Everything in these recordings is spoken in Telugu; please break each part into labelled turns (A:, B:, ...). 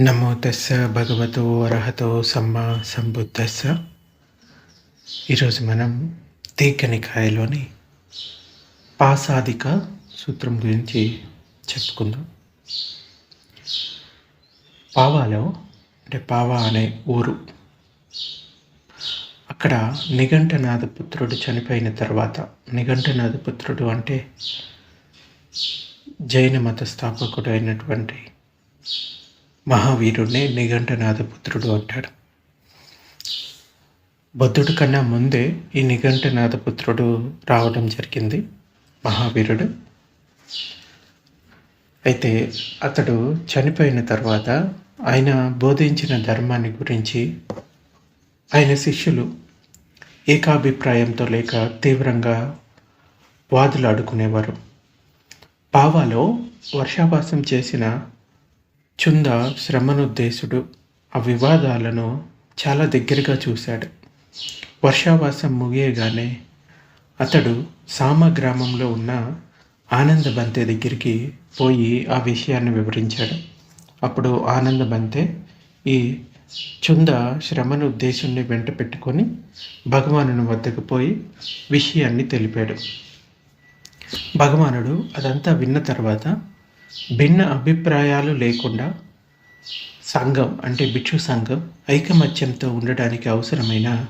A: నమో తస్స భగవతో అర్హతో సమ్మ సంబుద్ధస్స. ఈరోజు మనం దీర్ఘనికాయలోని పాసాదిక సూత్రం గురించి చెప్పుకుందాం. పావాలో అంటే పావా అనే ఊరు. అక్కడ నిఘంటనాథపుత్రుడు చనిపోయిన తర్వాత నిఘంటనాథపుత్రుడు అంటే జైన మత స్థాపకుడు అయినటువంటి మహావీరుడిని నిఘంటనాథపుత్రుడు అంటాడు. బుద్ధుడి కన్నా ముందే ఈ నిఘంటనాథపుత్రుడు రావడం జరిగింది మహావీరుడు. అయితే అతడు చనిపోయిన తర్వాత ఆయన బోధించిన ధర్మాన్ని గురించి ఆయన శిష్యులు ఏకాభిప్రాయంతో లేక తీవ్రంగా వాదులాడుకునేవారు. పావాలో వర్షాభాసం చేసిన చుంద శ్రమనుద్దేశుడు ఆ వివాదాలను చాలా దగ్గరగా చూశాడు. వర్షావాసం ముగియగానే అతడు సామ గ్రామంలో ఉన్న ఆనంద బంతే దగ్గరికి పోయి ఆ విషయాన్ని వివరించాడు. అప్పుడు ఆనంద బంతే ఈ చుంద శ్రమను ఉద్దేశుణ్ణి వెంట పెట్టుకొని భగవానుని వద్దకు పోయి విషయాన్ని తెలిపాడు. భగవానుడు అదంతా విన్న తర్వాత భిన్న అభిప్రాయాలు లేకుండా సంఘం అంటే భిక్షు సంఘం ఐకమత్యంతో ఉండడానికి అవసరమైన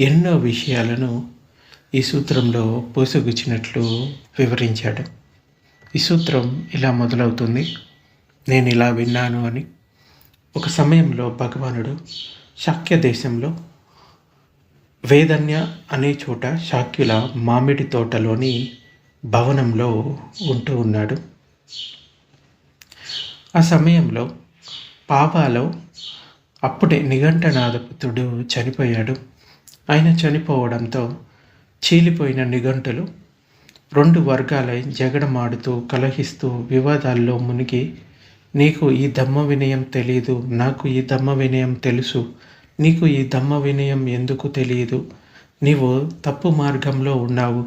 A: ఎన్నో విషయాలను ఈ సూత్రంలో పూసగుచ్చినట్లు వివరించాడు. ఈ సూత్రం ఇలా మొదలవుతుంది. నేను ఇలా విన్నాను అని. ఒక సమయంలో భగవానుడు శాక్య దేశంలో వేదన్య అనే చోట శాక్యుల మామిడి తోటలోని భవనంలో ఉంటూ ఉన్నాడు. ఆ సమయంలో పాపాలో అప్పుడే నిఘంటనాథపుత్రుడు చనిపోయాడు. ఆయన చనిపోవడంతో చీలిపోయిన నిఘంటులు రెండు వర్గాలై జగడమాడుతూ కలహిస్తూ వివాదాల్లో మునిగి నీకు ఈ దమ్మ వినయం తెలియదు నాకు ఈ దమ్మ వినయం తెలుసు నీకు ఈ దమ్మ వినయం ఎందుకు తెలియదు నీవు తప్పు మార్గంలో ఉన్నావు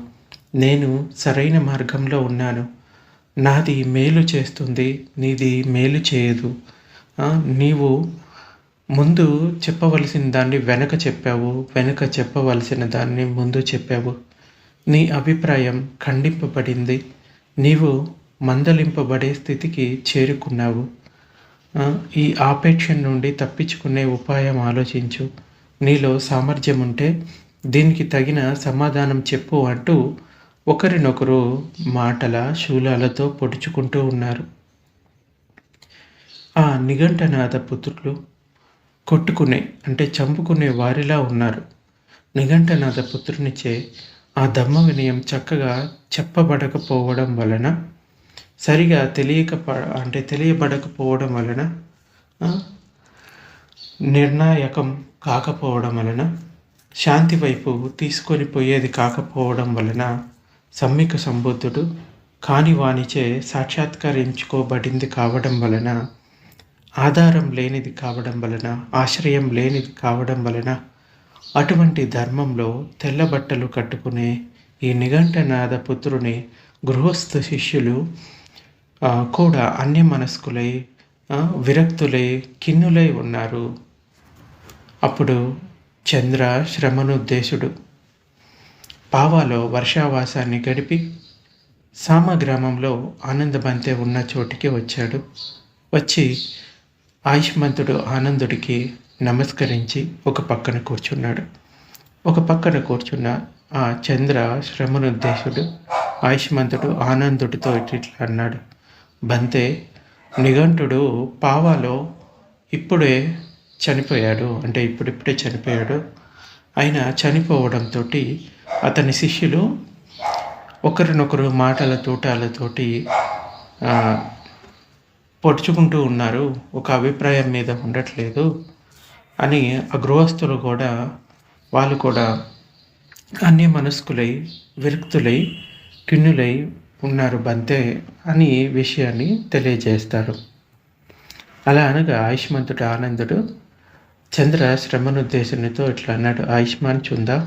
A: నేను సరైన మార్గంలో ఉన్నాను నాది మేలు చేస్తుంది నీది మేలు చేయదు. నీవు ముందు చెప్పవలసిన దాన్ని వెనక చెప్పావు వెనక చెప్పవలసిన దాన్ని ముందు చెప్పావు. నీ అభిప్రాయం ఖండింపబడింది. నీవు మందలింపబడే స్థితికి చేరుకున్నావు. ఈ ఆపేక్ష నుండి తప్పించుకునే ఉపాయం ఆలోచించు. నీలో సామర్థ్యం ఉంటే దీనికి తగిన సమాధానం చెప్పు అంటూ ఒకరినొకరు మాటల శూలాలతో పొడుచుకుంటూ ఉన్నారు. ఆ నిఘంటనాథ పుత్రులు కొట్టుకునే అంటే చంపుకునే వారిలా ఉన్నారు. నిఘంటనాథ పుత్రునిచే ఆ దమ్మ వినయం చక్కగా చెప్పబడకపోవడం వలన సరిగా తెలియక అంటే తెలియబడకపోవడం వలన నిర్ణాయకం కాకపోవడం వలన శాంతి వైపు తీసుకొని పోయేది కాకపోవడం వలన సమ్మిక సంబుద్ధుడు కాని వానిచే సాక్షాత్కరించుకోబడింది కావడం వలన ఆధారం లేనిది కావడం వలన ఆశ్రయం లేనిది కావడం వలన అటువంటి ధర్మంలో తెల్ల బట్టలు కట్టుకునే ఈ నిఘంటనాథ పుత్రుని గృహస్థ శిష్యులు కూడా అన్య మనస్కులై విరక్తులై కిన్నులై ఉన్నారు. అప్పుడు చంద్ర శ్రమనుద్దేశుడు పావాలో వర్షావాసాన్ని గడిపి సామ గ్రామంలో ఆనందబంతే ఉన్న చోటికి వచ్చాడు. వచ్చి ఆయుష్మంతుడు ఆనందుడికి నమస్కరించి ఒక పక్కన కూర్చున్నాడు. ఒక పక్కన కూర్చున్న ఆ చంద్ర శ్రమనుద్దేశుడు ఆయుష్మంతుడు ఆనందుడితో ఇట్లా అన్నాడు. బంతే నిఘంటుడు పావాలో ఇప్పుడే చనిపోయాడు. అంటే ఇప్పుడిప్పుడే చనిపోయాడు. ఆయన చనిపోవడంతో అతని శిష్యులు ఒకరినొకరు మాటల తోటాలతోటి పొడుచుకుంటూ ఉన్నారు. ఒక అభిప్రాయం మీద ఉండట్లేదు అని ఆ గృహస్థులు కూడా వాళ్ళు కూడా అన్య మనస్కులై విరక్తులై కిన్నులై ఉన్నారు బంతే అని విషయాన్ని తెలియజేస్తారు. అలా అనగా ఆయుష్మంతుడు ఆనందుడు చంద్ర శ్రమనుద్దేశంతో ఇట్లా అన్నాడు. ఆయుష్మాన్ చుందా?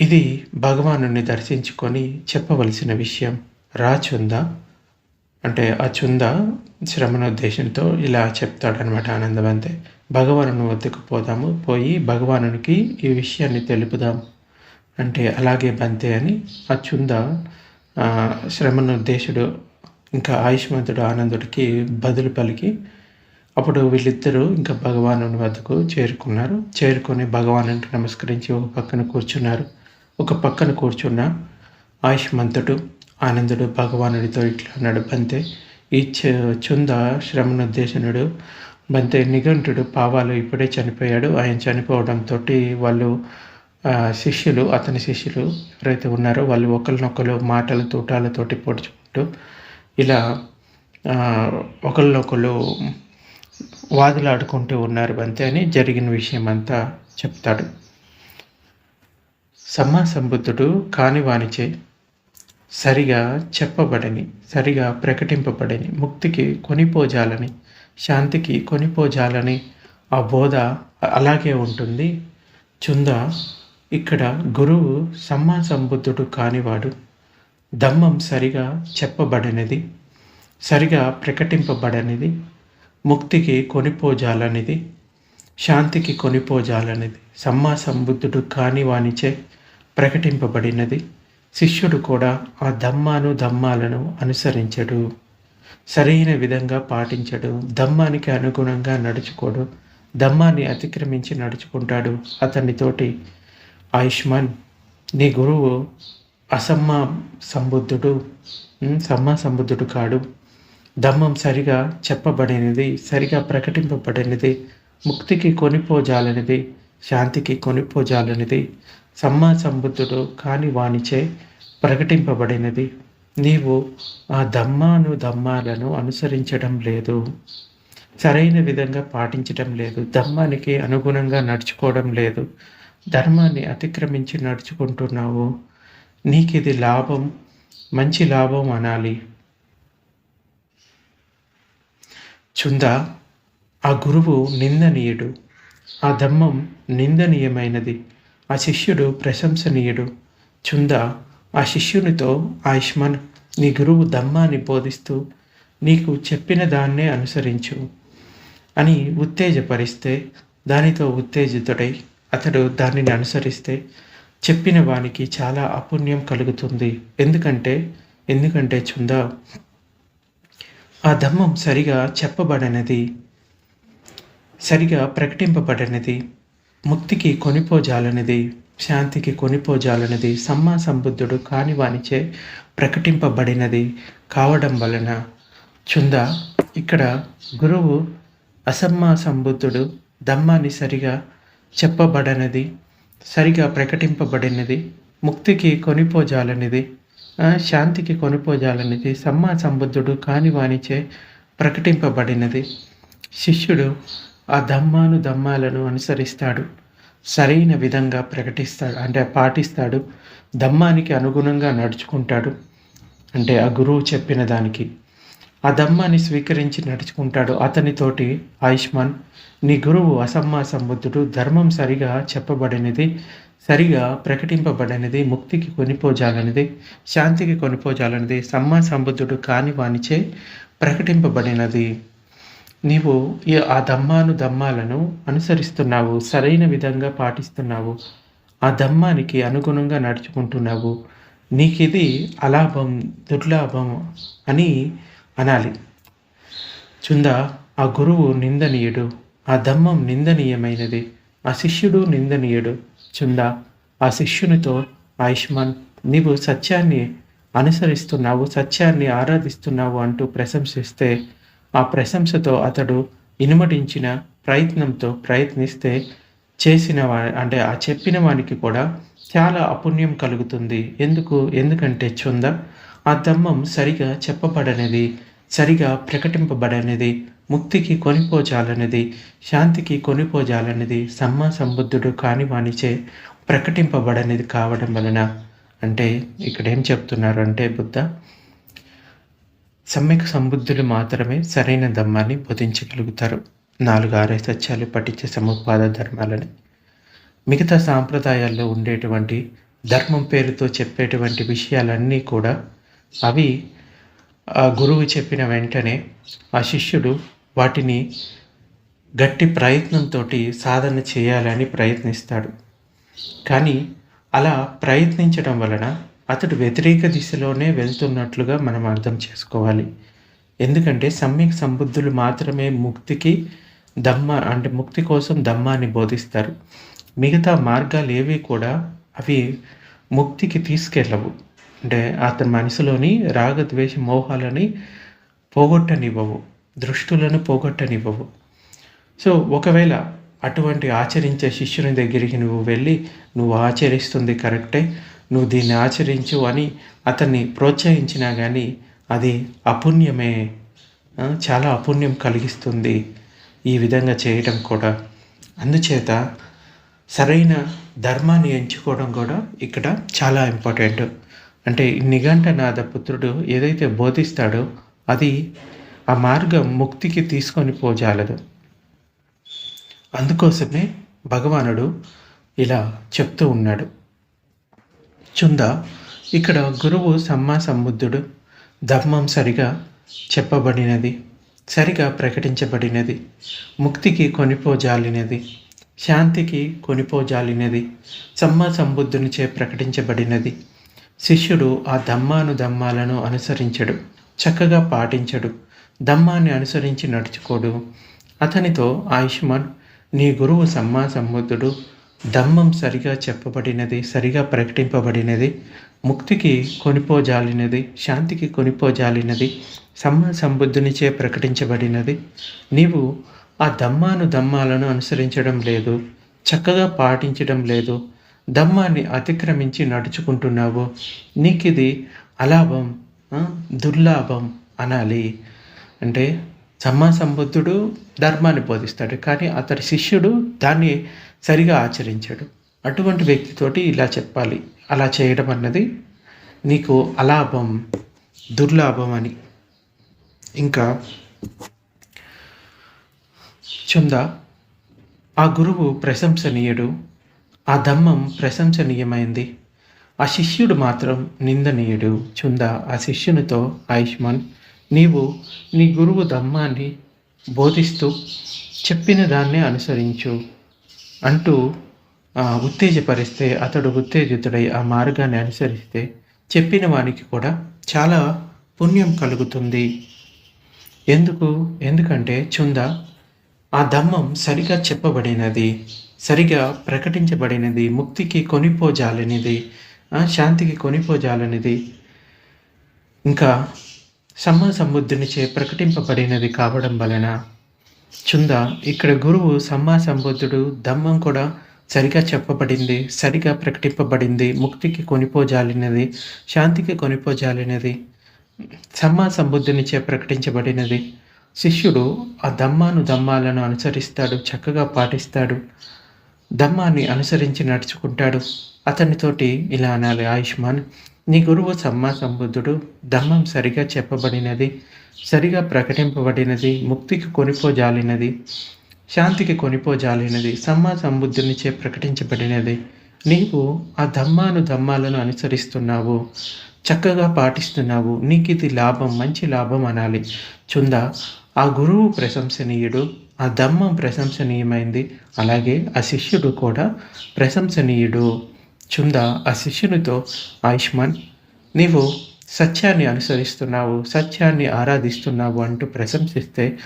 A: ఇది భగవాను దర్శించుకొని చెప్పవలసిన విషయం. రాచుందా అంటే ఆ చుంద శ్రమణోద్దేశంతో ఇలా చెప్తాడనమాట ఆనందవంతే. భగవాను వద్దకు పోదాము. పోయి భగవానునికి ఈ విషయాన్ని తెలుపుదాం. అంటే అలాగే బంతే అని ఆ చుంద శ్రమణోద్దేశుడు ఇంకా ఆయుష్మంతుడు ఆనందుడికి బదులు పలికి అప్పుడు వీళ్ళిద్దరూ ఇంకా భగవాను వద్దకు చేరుకున్నారు. చేరుకొని భగవానునికి నమస్కరించి ఒక పక్కన కూర్చున్నారు. ఒక పక్కన కూర్చున్న ఆయుష్మంతుడు ఆనందుడు భగవానుడితో ఇట్లా అన్నాడు బంతే ఈ చ- చుంద శ్రమణోద్దేశనుడు బంతే నిఘంటుడు పావాలు ఇప్పుడే చనిపోయాడు. ఆయన చనిపోవడంతో వాళ్ళు శిష్యులు అతని శిష్యులు ఎవరైతే ఉన్నారో వాళ్ళు ఒకరినొకరు మాటల తూటాలతోటి పొడుచుకుంటూ ఇలా ఒకరినొకరు వాదులాడుకుంటూ ఉన్నారు బంతే అని జరిగిన విషయం అంతా చెప్తాడు. సమ్మా సంబుద్ధుడు కాని సరిగా చెప్పబడని సరిగా ప్రకటింపబడని ముక్తికి కొనిపోజాలని శాంతికి కొనిపోజాలని ఆ బోధ అలాగే ఉంటుంది. చుంద ఇక్కడ గురువు సమ్మా సంబుద్ధుడు కానివాడు దమ్మం సరిగా చెప్పబడనిది సరిగా ప్రకటింపబడనిది ముక్తికి కొనిపోజాలనిది శాంతికి కొనిపోజాలనిది సమ్మా సంబుద్ధుడు కాని వానిచే ప్రకటింపబడినది. శిష్యుడు కూడా ఆ దమ్మాను దమ్మాలను అనుసరించడు. సరైన విధంగా పాటించడు. దమ్మానికి అనుగుణంగా నడుచుకోడు. దమ్మాన్ని అతిక్రమించి నడుచుకుంటాడు. అతనితోటి ఆయుష్మాన్ నీ గురువు అసమ్మ సంబుద్ధుడు సమ్మా సమ్మ సంబుద్ధుడు కాడు. దమ్మం సరిగా చెప్పబడినది సరిగా ప్రకటింపబడినది. ముక్తికి కొనిపోజాలనిది శాంతికి కొనిపోజాలనిది. సమ్మా సంబుద్ధుడు కాని వానిచే ప్రకటింపబడినది. నీవు ఆ దమ్మాను దమ్మాలను అనుసరించడం లేదు. సరైన విధంగా పాటించడం లేదు. ధర్మానికి అనుగుణంగా నడుచుకోవడం లేదు. ధర్మాన్ని అతిక్రమించి నడుచుకుంటున్నావు. నీకు ఇది లాభం మంచి లాభం అనాలి. చుంద ఆ గురువు నిందనీయుడు. ఆ ధమ్మం నిందనీయమైనది. ఆ శిష్యుడు ప్రశంసనీయుడు. చుంద ఆ శిష్యునితో ఆయుష్మాన్ నీ గురువు ధమ్మాన్ని బోధిస్తూ నీకు చెప్పిన దాన్నే అనుసరించు అని ఉత్తేజపరిస్తే దానితో ఉత్తేజితుడై అతడు దానిని అనుసరిస్తే చెప్పిన వానికి చాలా అపుణ్యం కలుగుతుంది. ఎందుకంటే ఎందుకంటే చుంద ఆ ధమ్మం సరిగా చెప్పబడనది సరిగా ప్రకటింపబడినది. ముక్తికి కొనిపోజాలనిది శాంతికి కొనిపోజాలనిది సమ్మా సంబుద్ధుడు కాని వానిచే ప్రకటింపబడినది కావడం వలన చుంద? ఇక్కడ గురువు అసమ్మా సంబుద్ధుడు దమ్మాన్ని సరిగా చెప్పబడనది సరిగా ప్రకటింపబడినది ముక్తికి కొనిపోజాలనిది శాంతికి కొనిపోజాలనిది సమ్మా సంబుద్ధుడు కాని వానిచే ప్రకటింపబడినది. శిష్యుడు ఆ దమ్మాను దమ్మాలను అనుసరిస్తాడు. సరైన విధంగా ప్రకటిస్తాడు అంటే పాటిస్తాడు. దమ్మానికి అనుగుణంగా నడుచుకుంటాడు. అంటే ఆ గురువు చెప్పిన దానికి. ఆ దమ్మాన్ని స్వీకరించి నడుచుకుంటాడు. అతనితోటి ఆయుష్మాన్ నీ గురువు అసమ్మా సంబుద్ధుడు. ధర్మం సరిగా చెప్పబడినది సరిగా ప్రకటింపబడినది ముక్తికి కొనిపోజాలనిది శాంతికి కొనిపోజాలనిది సమ్మా సంబుద్ధుడు కాని వానిచే ప్రకటింపబడినది. నీవు ఈ ఆ దమ్మాను దమ్మాలను అనుసరిస్తున్నావు సరైన విధంగా పాటిస్తున్నావు ఆ దమ్మానికి అనుగుణంగా నడుచుకుంటున్నావు. నీకిది అలాభం దుర్లాభం అని అనాలి. చుందా ఆ గురువు నిందనీయుడు ఆ దమ్మం నిందనీయమైనది ఆ శిష్యుడు నిందనీయుడు. చుందా ఆ శిష్యునితో ఆయుష్మాన్ నీవు సత్యాన్ని అనుసరిస్తున్నావు సత్యాన్ని ఆరాధిస్తున్నావు అంటూ ప్రశంసిస్తే ఆ ప్రశంసతో అతడు ఇనుమడించిన ప్రయత్నంతో ప్రయత్నిస్తే చేసిన వా అంటే ఆ చెప్పిన వానికి కూడా చాలా అపుణ్యం కలుగుతుంది. ఎందుకు? ఎందుకంటే చుంద ఆ ధమ్మం సరిగా చెప్పబడనిది సరిగా ప్రకటింపబడనిది ముక్తికి కొనిపోజాలనిది శాంతికి కొనిపోజాలనిది సమ్మా సంబుద్ధుడు కాని వానిచే ప్రకటింపబడనిది కావడం వలన. అంటే ఇక్కడేం చెప్తున్నారు అంటే బుద్ధ సమ్యక్ సంబుద్ధులు మాత్రమే సరైన ధర్మాన్ని బోధించగలుగుతారు. నాలుగు ఆరే సత్యాలు పఠించే సముపాద ధర్మాలని మిగతా సాంప్రదాయాల్లో ఉండేటువంటి ధర్మం పేరుతో చెప్పేటువంటి విషయాలన్నీ కూడా అవి ఆ గురువు చెప్పిన వెంటనే ఆ శిష్యుడు వాటిని గట్టి ప్రయత్నంతో సాధన చేయాలని ప్రయత్నిస్తాడు. కానీ అలా ప్రయత్నించడం వలన అతడు వ్యతిరేక దిశలోనే వెళ్తున్నట్లుగా మనం అర్థం చేసుకోవాలి. ఎందుకంటే సమ్యక్ సంబుద్ధులు మాత్రమే ముక్తికి దమ్మ అంటే ముక్తి కోసం దమ్మాన్ని బోధిస్తారు. మిగతా మార్గాలు ఏవి కూడా అవి ముక్తికి తీసుకెళ్ళవు అంటే అతని మనసులోని రాగద్వేష మోహాలని పోగొట్టనివ్వవు. దృష్టులను పోగొట్టనివ్వవు. సో ఒకవేళ అటువంటి ఆచరించే శిష్యుని దగ్గరికి నువ్వు వెళ్ళి నువ్వు ఆచరిస్తుంది కరెక్టే నువ్వు దీన్ని ఆచరించు అని అతన్ని ప్రోత్సహించినా కానీ అది అపుణ్యమే. చాలా అపుణ్యం కలిగిస్తుంది ఈ విధంగా చేయటం కూడా. అందుచేత సరైన ధర్మాన్ని ఎంచుకోవడం కూడా ఇక్కడ చాలా ఇంపార్టెంట్. అంటే నిఘంటనాథ పుత్రుడు ఏదైతే బోధిస్తాడో అది ఆ మార్గం ముక్తికి తీసుకొని పోజాలదు. అందుకోసమే భగవానుడు ఇలా చెప్తూ ఉన్నాడు. చుంద. ఇక్కడ గురువు సమ్మా సముద్రుడు. ధర్మం సరిగా చెప్పబడినది. సరిగా ప్రకటించబడినది. ముక్తికి కొనిపోజాలినది. శాంతికి కొనిపోజాలినది. సమ్మా సంబుద్ధునిచే ప్రకటించబడినది. శిష్యుడు ఆ దమ్మాను దమ్మాలను అనుసరించడు. చక్కగా పాటించడు. దమ్మాన్ని అనుసరించి నడుచుకోడు. అతనితో ఆయుష్మాన్ నీ గురువు సమ్మా సముద్రుడు దమ్మం సరిగా చెప్పబడినది సరిగా ప్రకటింపబడినది ముక్తికి కొనిపోజాలినది శాంతికి కొనిపోజాలినది సమ్మ సంబుద్ధునిచే ప్రకటించబడినది. నీవు ఆ దమ్మాను దమ్మాలను అనుసరించడం లేదు చక్కగా పాటించడం లేదు దమ్మాన్ని అతిక్రమించి నడుచుకుంటున్నావు. నీకు ఇది అలాభం దుర్లాభం అనాలి. అంటే సమ్మా సంబుద్ధుడు ధర్మాన్ని బోధిస్తాడు కానీ అతడి శిష్యుడు దాన్ని సరిగా ఆచరించాడు. అటువంటి వ్యక్తితోటి ఇలా చెప్పాలి. అలా చేయడం అన్నది నీకు అలాభం దుర్లాభం అని. ఇంకా చంద ఆ గురువు ప్రశంసనీయుడు ఆ ధమ్మం ప్రశంసనీయమైంది. ఆ శిష్యుడు మాత్రం నిందనీయుడు. చుంద ఆ శిష్యునితో ఆయుష్మాన్ నీవు నీ గురువు ధమ్మాన్ని బోధిస్తూ చెప్పిన దాన్నే అనుసరించు. అంటూ ఉత్తేజపరిస్తే అతడు ఉత్తేజితుడై ఆ మార్గాన్ని అనుసరిస్తే చెప్పిన వానికి కూడా చాలా పుణ్యం కలుగుతుంది. ఎందుకు? ఎందుకంటే చుంద ఆ ధమ్మం సరిగా చెప్పబడినది సరిగా ప్రకటించబడినది ముక్తికి కొనిపోజాలనిది శాంతికి కొనిపోజాలనిది. ఇంకా సమ్మ సముద్రునిచే ప్రకటింపబడినది కావడం వలన చుంద ఇక్కడ గురువు సమ్మా సంబుద్ధుడు దమ్మం కూడా సరిగా చెప్పబడింది సరిగా ప్రకటింపబడింది ముక్తికి కొనిపోజాలినది శాంతికి కొనిపోజాలినది సమ్మా సంబుద్ధునిచే ప్రకటించబడినది. శిష్యుడు ఆ దమ్మాను దమ్మాలను అనుసరిస్తాడు చక్కగా పాటిస్తాడు దమ్మాన్ని అనుసరించి నడుచుకుంటాడు. అతనితోటి ఇలా అనాలి ఆయుష్మాన్. నీ గురువు సమ్మా సంబుద్ధుడు ధర్మం సరిగా చెప్పబడినది సరిగా ప్రకటింపబడినది ముక్తికి కొనిపోజాలినది శాంతికి కొనిపోజాలినది సమ్మా సంబుద్ధునిచే ప్రకటించబడినది. నీవు ఆ ధమ్మాను ధమ్మాలను అనుసరిస్తున్నావు చక్కగా పాటిస్తున్నావు. నీకు ఇది లాభం మంచి లాభం అనాలి. చుంద ఆ గురువు ప్రశంసనీయుడు ఆ ధమ్మం ప్రశంసనీయమైంది. అలాగే ఆ శిష్యుడు కూడా ప్రశంసనీయుడు. చుంద ఆ శిష్యునితో ఆయుష్మాన్ నీవు సత్యాన్ని అనుసరిస్తున్నావు సత్యాన్ని ఆరాధిస్తున్నావు అంటూ ప్రశంసిస్తే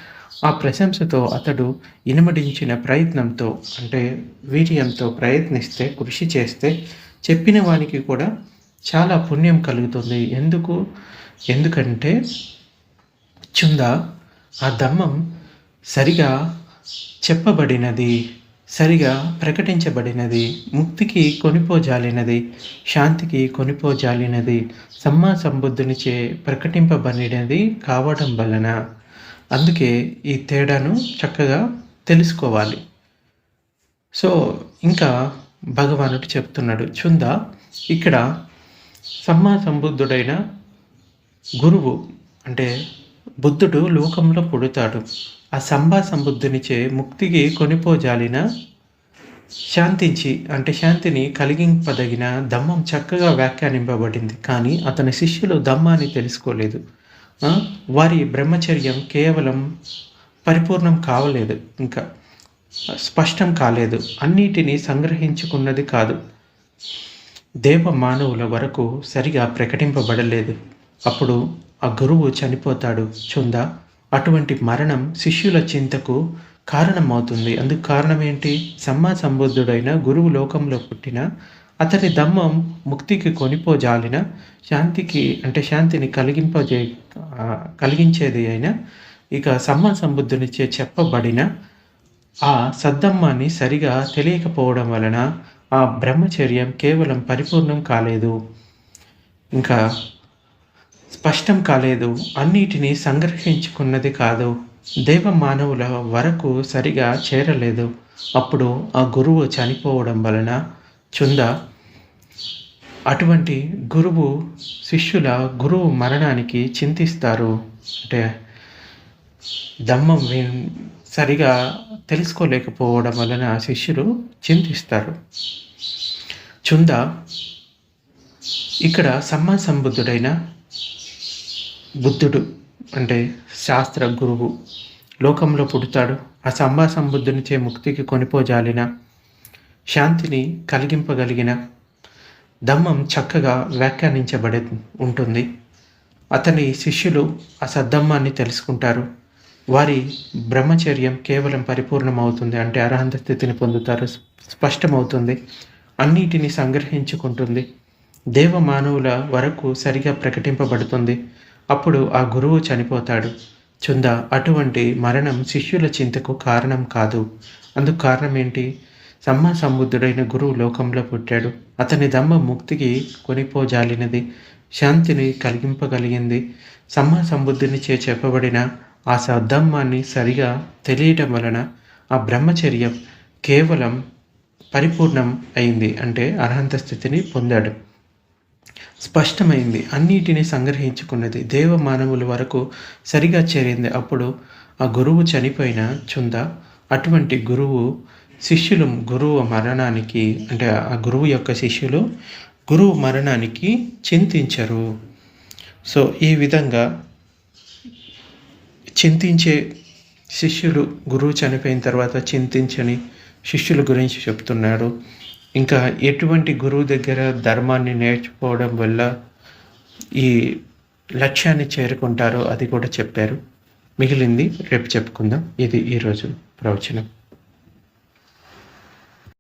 A: ఆ ప్రశంసతో అతడు ఇనుమడించిన ప్రయత్నంతో అంటే వీర్యంతో ప్రయత్నిస్తే కృషి చేస్తే చెప్పిన వానికి కూడా చాలా పుణ్యం కలుగుతుంది. ఎందుకు? ఎందుకంటే చుంద ఆ దమ్మం సరిగా చెప్పబడినది. సరిగా ప్రకటించబడినది. ముక్తికి కొనిపోజాలినది. శాంతికి కొనిపోజాలినది. సమ్మా సంబుద్ధునిచే ప్రకటింపబడినది కావడం వలన. అందుకే ఈ తేడాను చక్కగా తెలుసుకోవాలి. సో ఇంకా భగవానుడు చెప్తున్నాడు. చుందా ఇక్కడ సమ్మా సంబుద్ధుడైన గురువు అంటే బుద్ధుడు లోకంలో పుడతాడు. ఆ సంభా సంబుద్ధునిచే ముక్తికి కొనిపోజాలిన శాంతించి అంటే శాంతిని కలిగింపదగిన దమ్మం చక్కగా వ్యాఖ్యానింపబడింది. కానీ అతని శిష్యులు దమ్మాన్ని తెలుసుకోలేదు. వారి బ్రహ్మచర్యం కేవలం పరిపూర్ణం కావలేదు. ఇంకా స్పష్టం కాలేదు. అన్నిటినీ సంగ్రహించుకున్నది కాదు. దేవ మానవుల వరకు సరిగా ప్రకటింపబడలేదు. అప్పుడు ఆ గురువు చనిపోతాడు. చుందా? అటువంటి మరణం శిష్యుల చింతకు కారణమవుతుంది. అందుకు కారణం ఏంటి? సమ్మా సంబుద్ధుడైన గురువు లోకంలో పుట్టిన అతని దమ్మం ముక్తికి కొనిపోజాలిన శాంతికి అంటే శాంతిని కలిగింపజే కలిగించేది అయినా ఇక సమ్మా సంబుద్ధునిచే చెప్పబడిన ఆ సద్దమ్మాన్ని సరిగా తెలియకపోవడం వలన ఆ బ్రహ్మచర్యం కేవలం పరిపూర్ణం కాలేదు. ఇంకా స్పష్టం కాలేదు. అన్నిటినీ సంగ్రహించుకున్నది కాదు. దేవ మానవుల వరకు సరిగా చేరలేదు. అప్పుడు ఆ గురువు చనిపోవడం వలన చుంద అటువంటి గురువు శిష్యుల గురువు మరణానికి చింతిస్తారు. అంటే దమ్మం సరిగా తెలుసుకోలేకపోవడం వలన శిష్యులు చింతిస్తారు. చుంద ఇక్కడ సమ్మా సంబుద్ధుడైన బుద్ధుడు అంటే శాస్త్ర గురువు. లోకంలో పుడతాడు. ఆ సంభాసం సంబుద్ధునిచే ముక్తికి కొనిపోజాలిన శాంతిని కలిగింపగలిగిన దమ్మం చక్కగా వ్యాఖ్యానించబడి ఉంటుంది. అతని శిష్యులు ఆ సద్ధమ్మాన్ని తెలుసుకుంటారు. వారి బ్రహ్మచర్యం కేవలం పరిపూర్ణమవుతుంది అంటే అర్హంత స్థితిని పొందుతారు. స్పష్టమవుతుంది. అన్నిటిని సంగ్రహించుకుంటుంది. దేవ మానవుల వరకు సరిగా ప్రకటింపబడుతుంది. అప్పుడు ఆ గురువు చనిపోతాడు. చుంద అటువంటి మరణం శిష్యుల చింతకు కారణం కాదు. అందుకు కారణం ఏంటి సమ్మా సముద్రుడైన గురువు లోకంలో పుట్టాడు. అతని దమ్మ ముక్తికి కొనిపోజాలినది. శాంతిని కలిగింపగలిగింది. సమ్మా సంబుద్ధుని చే చెప్పబడిన ఆ సద్దమ్మాన్ని సరిగా తెలియటం వలన ఆ బ్రహ్మచర్యం కేవలం పరిపూర్ణం అయింది. అంటే అర్హంత స్థితిని పొందాడు. స్పష్టమైంది. అన్నిటినీ సంగ్రహించుకున్నది దేవ మానవుల వరకు సరిగా చేరింది. అప్పుడు ఆ గురువు చనిపోయిన చుంద అటువంటి గురువు శిష్యులు గురువు మరణానికి అంటే ఆ గురువు యొక్క శిష్యులు గురువు మరణానికి చింతించరు. సో ఈ విధంగా చింతించే శిష్యులు గురువు చనిపోయిన తర్వాత చింతించని శిష్యుల గురించి చెప్తున్నాడు. ఇంకా ఎటువంటి గురువు దగ్గర ధర్మాన్ని నేర్చుకోవడం వల్ల ఈ లక్ష్యాన్ని చేరుకుంటారో అది కూడా చెప్పారు. మిగిలింది రేపు చెప్పుకుందాం. ఇది ఈరోజు ప్రవచనం.